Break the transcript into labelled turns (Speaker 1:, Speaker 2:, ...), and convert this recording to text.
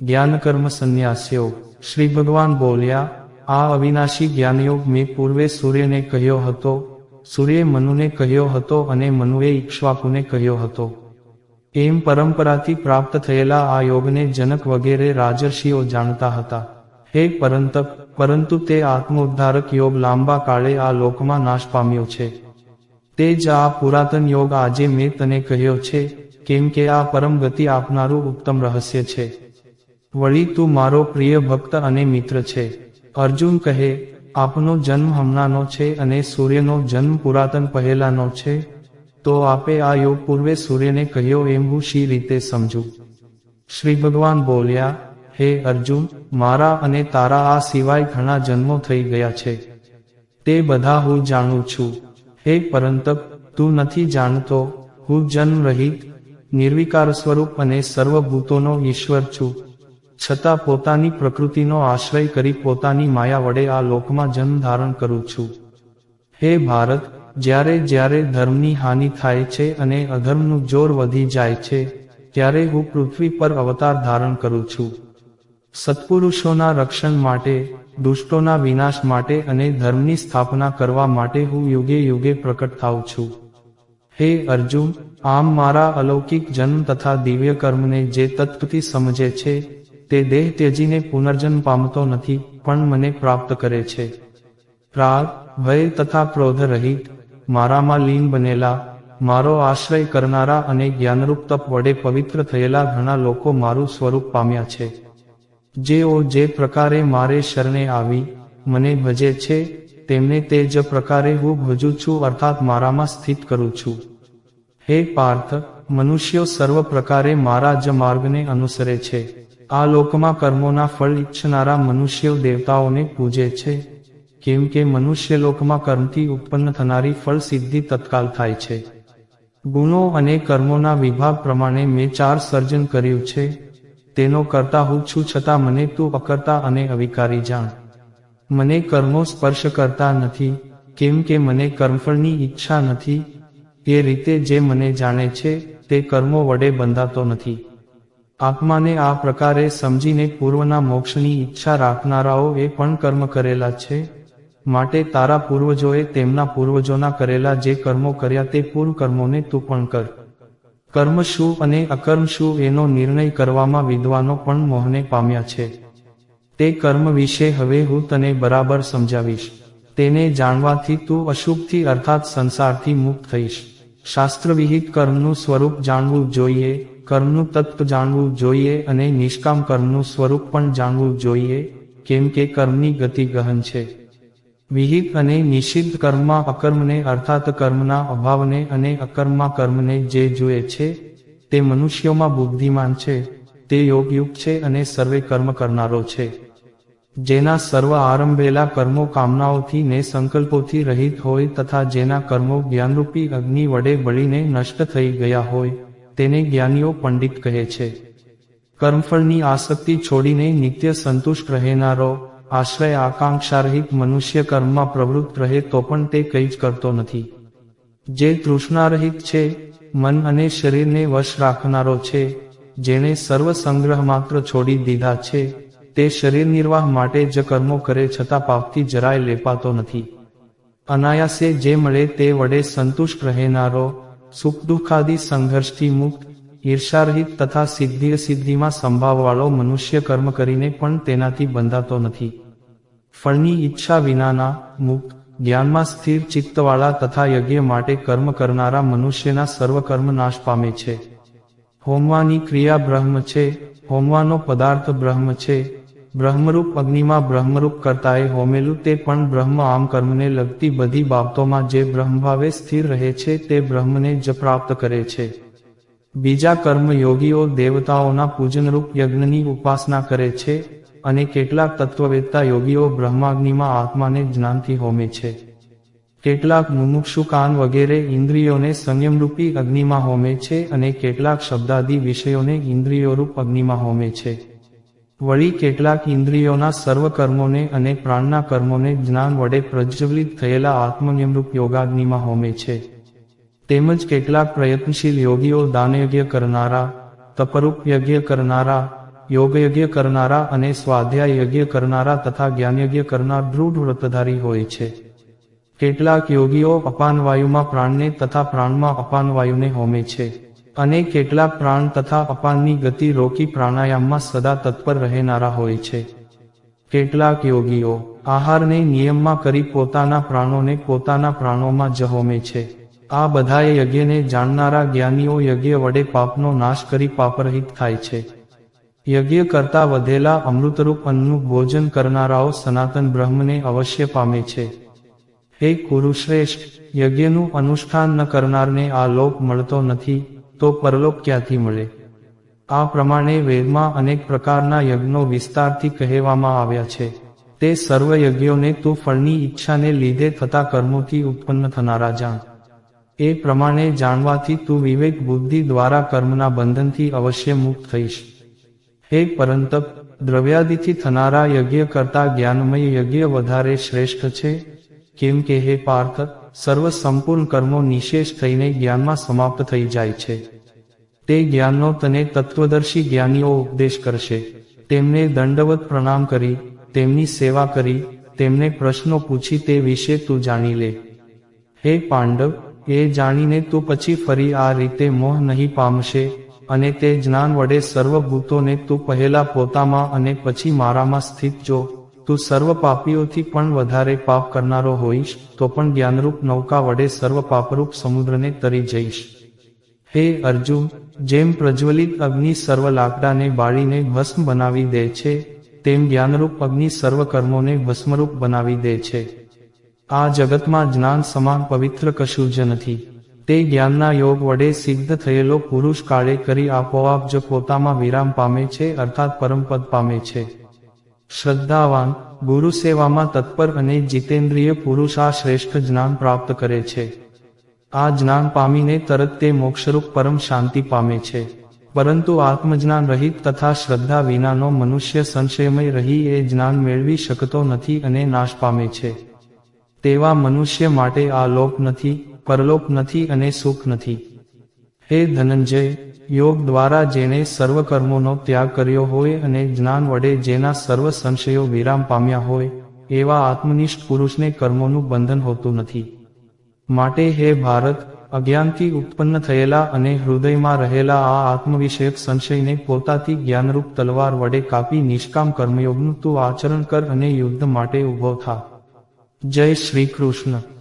Speaker 1: જ્ઞાનકર્મ સંન્યાસ્યો શ્રી ભગવાન બોલ્યા, આ અવિનાશી જ્ઞાનયોગ મેં પૂર્વે સૂર્યને કહ્યો હતો, સૂર્યે મનુને કહ્યો હતો અને મનુએ ઈક્ષ્વાકુને કહ્યો હતો. એમ પરંપરાથી પ્રાપ્ત થયેલા આ યોગને જનક વગેરે રાજર્ષિઓ જાણતા હતા. હે પરંતપ, પરંતુ તે આત્મોદ્ધારક યોગ લાંબા કાળે આ લોકમાં નાશ પામ્યો છે. તે જ આ પુરાતન યોગ આજે મેં તને કહ્યો છે, કેમ કે આ પરમ ગતિ આપનારું ઉત્તમ રહસ્ય છે. વળી તું મારો પ્રિય ભક્ત અને મિત્ર છે. અર્જુન કહે, આપનો જન્મ હમણાંનો છે અને સૂર્યનો જન્મ પુરાતન પહેલાનો છે. તો આપે આ યોગ પૂર્વે સૂર્યને કહ્યો એમ હું શી રીતે સમજું? શ્રી ભગવાન બોલ્યા, હે અર્જુન, મારા અને તારા આ સિવાય ઘણા જન્મો થઈ ગયા છે. તે બધા હું જાણું છું. હે પરંતપ, તું નથી જાણતો. હું જન્મ રહિત નિર્વિકાર સ્વરૂપ અને સર્વભૂતોનો ઈશ્વર છું. છતાં પોતાની પ્રકૃતિનો આશ્રય કરી પોતાની માયા વડે આ લોકમાં જન્મ ધારણ કરું છું. હે ભારત, જ્યારે જ્યારે ધર્મની હાનિ થાય છે અને અધર્મનું જોર વધી જાય છે, ત્યારે હું પૃથ્વી પર અવતાર ધારણ કરું છું. સત્પુરુષોના રક્ષણ માટે, દુષ્ટોના વિનાશ માટે અને ધર્મની સ્થાપના કરવા માટે હું યુગે યુગે પ્રકટ થાઉં છું. હે અર્જુન, આમ મારા અલૌકિક જન્મ તથા દિવ્ય કર્મને જે તત્વથી સમજે છે તે દેહ ત્યજીને પુનર્જન્મ પામતો નથી, પણ મને પ્રાપ્ત કરે છે. રાગ ભય તથા ક્રોધ રહિત, મારામાં લીન બનેલા, મારો આશ્રય કરનારા અને જ્ઞાનરૂપ તપ વડે પવિત્ર થયેલા ઘણા લોકો મારું સ્વરૂપ પામ્યા છે. જેઓ જે પ્રકારે મારે શરણે આવી, મને ભજે છે, તેમને તે જ પ્રકારે હું ભજું છું અર્થાત મારામાં સ્થિત કરું છું. હે પાર્થ, મનુષ્યો સર્વ પ્રકારે મારા જ માર્ગને અનુસરે છે. આ લોકમાં કર્મોના ફળ ઈચ્છનારા મનુષ્ય દેવતાઓને પૂજે છે. કેમ કે મનુષ્ય લોકમાં કર્મથી ઉત્પન્ન થનારી ફળ સિદ્ધિ તત્કાલ થાય છે. ગુણો અને કર્મોના વિભાગ પ્રમાણે મેં ચાર સર્જન કર્યું છે. તેનો કરતા હું છું છતાં મને તું અકર્તા અને અવિકારી જાણ. મને કર્મો સ્પર્શ કરતા નથી, કેમ કે મને કર્મફળની ઈચ્છા નથી. એ રીતે જે મને જાણે છે, તે કર્મો વડે બંધાતો નથી. આત્માને આ પ્રકારે સમજીને પૂર્વના મોક્ષની ઈચ્છા રાખનારાઓ એ પણ કર્મ કરેલા છે. માટે તારા પૂર્વજોએ તેમના પૂર્વજોના કરેલા જે કર્મો કર્યા તે પૂર્વ કર્મોને તું પણ કર. કર્મ શું અને અકર્મ શું એનો નિર્ણય કરવામાં વિદ્વાનો પણ મોહને પામ્યા છે. તે કર્મ વિશે હવે હું તને બરાબર સમજાવીશ. તેને જાણવાથી તું અશુભથી અર્થાત સંસારથી મુક્ત થઈશ. શાસ્ત્રવિહિત કર્મનું સ્વરૂપ જાણવું જોઈએ. કર્મનું તત્વ જાણવું જોઈએ અને નિષ્કામ કર્મનું સ્વરૂપ પણ જાણવું જોઈએ, કેમ કે કર્મની ગતિ ગહન છે. વિહિત અને નિષિદ્ધ કર્મમાં અકર્મને અર્થાત કર્મના અભાવને અને અકર્મમાં કર્મને જે જુએ છે, તે મનુષ્યોમાં બુદ્ધિમાન છે, તે યોગયુક્ત છે અને સર્વે કર્મ કરનારો છે. જેના સર્વ આરંભેલા કર્મો કામનાઓથી ને સંકલ્પોથી રહિત હોય તથા જેના કર્મો જ્ઞાનરૂપી અગ્નિ વડે બળીને નષ્ટ થઈ ગયા હોય તેને જ્ઞાનીઓ પંડિત કહે છે. કર્મફળની આસક્તિ છોડીને નિત્ય સંતુષ્ટ રહેનારો, આશ્રય આકાંક્ષારહિત મનુષ્ય કર્મમાં પ્રવૃત્ત રહે તો પણ તે કંઈ જ કરતો નથી. જે તૃષ્ણારહિત છે, મન અને શરીરને વશ રાખનારો છે, જેણે સર્વ સંગ્રહ માત્ર છોડી દીધા છે, તે શરીર નિર્વાહ માટે જ કર્મો કરે છતાં પાપથી જરાય લેપાતો નથી. અનાયાસે જે મળે તે વડે સંતુષ્ટ રહેનારો સુખ દુઃખાદી સંઘર્ષથી મુક્ત, ઈર્ષારહિત તથા સિદ્ધિ સિદ્ધિમાં સંભાવવાળો મનુષ્ય કર્મ કરીને પણ તેનાથી બંધાતો નથી. ફળની ઈચ્છા વિનાના મુક્ત, જ્ઞાનમાં સ્થિર ચિત્તવાળા તથા યજ્ઞ માટે કર્મ કરનારા મનુષ્યના સર્વકર્મ નાશ પામે છે. હોમવાની ક્રિયા બ્રહ્મ છે, હોમવાનો પદાર્થ બ્રહ્મ છે બ્રહ્મરૂપ અગ્નિમાં બ્રહ્મરૂપ કરતાએ હોમેલું તે પણ બ્રહ્મ આમ કર્મને લગતી બધી બાબતોમાં જે બ્રહ્મભાવે સ્થિર રહે છે તે બ્રહ્મને જ પ્રાપ્ત કરે છે. બીજા કર્મ યોગીઓ દેવતાઓના પૂજનરૂપ યજ્ઞની ઉપાસના કરે છે અને કેટલાક તત્વવેત્તા યોગીઓ બ્રહ્માગ્નિમાં આત્માને જ્ઞાનથી હોમે છે. કેટલાક મુમુક્ષુકાન વગેરે ઇન્દ્રિયોને સંયમરૂપી અગ્નિમાં હોમે છે અને કેટલાક શબ્દાદી વિષયોને ઇન્દ્રિયોરૂપ અગ્નિમાં હોમે છે. વળી કેટલાક ઇન્દ્રિયોના સર્વ કર્મોને અને પ્રાણના કર્મોને જ્ઞાન વડે પ્રજ્વલિત થયેલા આત્મનિયમરૂપ યોગાગ્નિમાં હોમે છે. તેમજ કેટલાક પ્રયત્નશીલ યોગીઓ દાનયજ્ઞ કરનારા, તપરૂપ યજ્ઞ કરનારા, યોગયજ્ઞ કરનારા અને સ્વાધ્યાય યજ્ઞ કરનારા તથા જ્ઞાનયજ્ઞ કરનાર દૃઢ વ્રતધારી હોય છે. કેટલાક યોગીઓ અપાનવાયુમાં પ્રાણને તથા પ્રાણમાં અપાનવાયુને હોમે છે. અને કેટલાક પ્રાણ તથા અપાનની ગતિ રોકી પ્રાણાયામમાં સદા તત્પર રહેનારા હોય છે. કેટલાક યોગીઓ આહારને નિયમમાં કરી પોતાના પ્રાણોને પોતાના પ્રાણોમાં જ હોમે છે. આ બધાએ યજ્ઞને જાણનારા જ્ઞાનીઓ યજ્ઞ વડે પાપનો નાશ કરી પાપરહિત થાય છે. યજ્ઞ કરતા વધેલા અમૃતરૂપ અન્નનું ભોજન કરનારાઓ સનાતન બ્રહ્મને અવશ્ય પામે છે. હે કુરુશ્રેષ્ઠ, યજ્ઞનું અનુષ્ઠાન ન કરનારને આ લોક મળતો નથી. તો પરલોક ક્યાંથી મળે. આ પ્રમાણે વેદમાં અનેક પ્રકારના યજ્ઞો વિસ્તારથી કહેવામાં આવ્યા છે. તે સર્વ યજ્ઞોને તું ફળની ઈચ્છાને લીધે થતા કર્મોથી ઉત્પન્ન થનારા જાણ. એ પ્રમાણે જાણવાથી તું વિવેક બુદ્ધિ દ્વારા કર્મના બંધનથી અવશ્ય મુક્ત થઈશ. હે પરંતપ, દ્રવ્યાદિથી થનારા યજ્ઞ કરતા જ્ઞાનમય યજ્ઞ વધારે શ્રેષ્ઠ છે? કેમ કે હે પાર્થ સર્વ સંપૂર્ણ કર્મો નિશેષ થઈને જ્ઞાનમાં સમાપ્ત થઈ જાય છે. તે જ્ઞાનનો તને તત્વદર્શી જ્ઞાનીઓ ઉપદેશ કરશે. તેમને દંડવત પ્રણામ કરી, તેમની સેવા કરી, તેમને પ્રશ્નો પૂછી તે વિશે તું જાણી લે. હે પાંડવ, એ જાણીને તું પછી ફરી આ રીતે મોહ નહીં પામશે અને તે જ્ઞાન વડે સર્વભૂતોને તું પહેલા પોતામાં અને પછી મારામાં સ્થિત જો. તું સર્વ પાપીઓથી પણ વધારે પાપ કરનારો હોઈશ, તો પણ જ્ઞાનરૂપ નૌકા વડે સર્વ પાપરૂપ સમુદ્રને તરી જઈશ. હે અર્જુન, જેમ પ્રજ્વલિત અગ્નિ સર્વ લાકડાને બાળીને ભસ્મ બનાવી દે છે, તેમ જ્ઞાનરૂપ અગ્નિ સર્વ કર્મોને ભસ્મરૂપ બનાવી દે છે. આ જગતમાં જ્ઞાન સમાન પવિત્ર કશું જ નથી. તે જ્ઞાનના યોગ વડે સિદ્ધ થયેલો પુરુષ કાળે કરી આપોઆપ જ પોતામાં વિરામ પામે છે, અર્થાત પરમપદ પામે છે. શ્રદ્ધાવાન, ગુરુ સેવામાં તત્પર અને જીતેન્દ્રિય પુરુષ આ શ્રેષ્ઠ જ્ઞાન પ્રાપ્ત કરે છે. આ જ્ઞાન પામીને તરત તે મોક્ષરૂપ પરમ શાંતિ પામે છે. પરંતુ આત્મજ્ઞાન રહિત તથા શ્રદ્ધા વિનાનો મનુષ્ય સંશયમય રહી એ જ્ઞાન મેળવી શકતો નથી અને નાશ પામે છે. તેવા મનુષ્ય માટે આ લોક નથી પરલોક નથી અને સુખ નથી. હે ધનંજય યોગ દ્વારા જેણે સર્વ કર્મોનો ત્યાગ કર્યો હોય અને જ્ઞાન વડે જેના સર્વ સંશયો વિરામ પામ્યા હોય, એવા આત્મનિષ્ઠ પુરુષને કર્મોનું બંધન હોતું નથી. માટે હે ભારત, અજ્ઞાનથી ઉત્પન્ન થયેલા અને હૃદયમાં રહેલા આ આત્મવિષયક સંશયને પોતાથી જ્ઞાનરૂપ તલવાર વડે કાપી નિષ્કામ કર્મયોગનું તું આચરણ કર અને યુદ્ધ માટે ઊભો થા. જય શ્રી કૃષ્ણ.